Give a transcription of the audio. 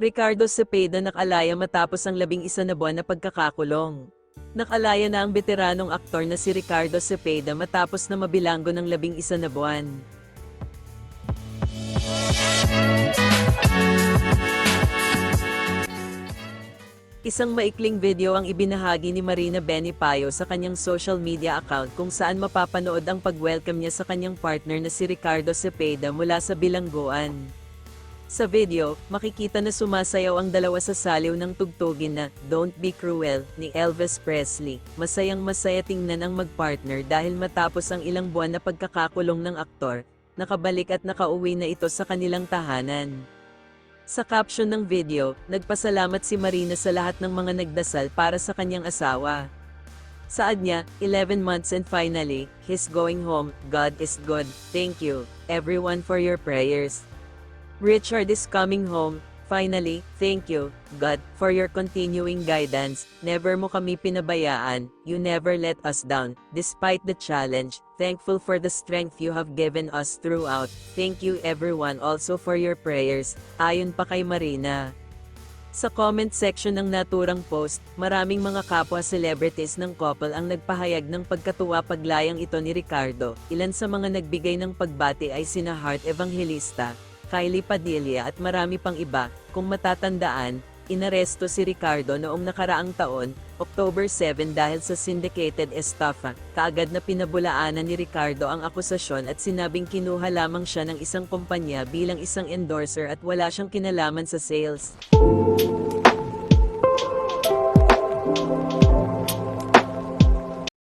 Ricardo Cepeda nakalaya matapos ang labing isa na buwan na pagkakakulong. Nakalaya na ang veteranong aktor na si Ricardo Cepeda matapos na mabilanggo ng labing isa na buwan. Isang maikling video ang ibinahagi ni Marina Benipayo sa kanyang social media account kung saan mapapanood ang pag-welcome niya sa kanyang partner na si Ricardo Cepeda mula sa bilangguan. Sa video, makikita na sumasayaw ang dalawa sa saliw ng tugtugin na Don't Be Cruel ni Elvis Presley. Masayang masaya tingnan ang magpartner dahil matapos ang ilang buwan na pagkakakulong ng aktor, nakabalik at nakauwi na ito sa kanilang tahanan. Sa caption ng video, nagpasalamat si Marina sa lahat ng mga nagdasal para sa kanyang asawa. Saad niya, 11 months and finally, he's going home, God is good, thank you, everyone for your prayers. Richard is coming home, finally, thank you, God, for your continuing guidance, never mo kami pinabayaan, you never let us down, despite the challenge, thankful for the strength you have given us throughout, thank you everyone also for your prayers, ayon pa kay Marina. Sa comment section ng naturang post, maraming mga kapwa celebrities ng couple ang nagpahayag ng pagkatuwa paglayang ito ni Ricardo. Ilan sa mga nagbigay ng pagbati ay sina Heart Evangelista, Kylie Padilla at marami pang iba. Kung matatandaan, inaresto si Ricardo noong nakaraang taon, October 7 dahil sa syndicated estafa. Kaagad na pinabulaanan ni Ricardo ang akusasyon at sinabing kinuha lamang siya ng isang kumpanya bilang isang endorser at wala siyang kinalaman sa sales.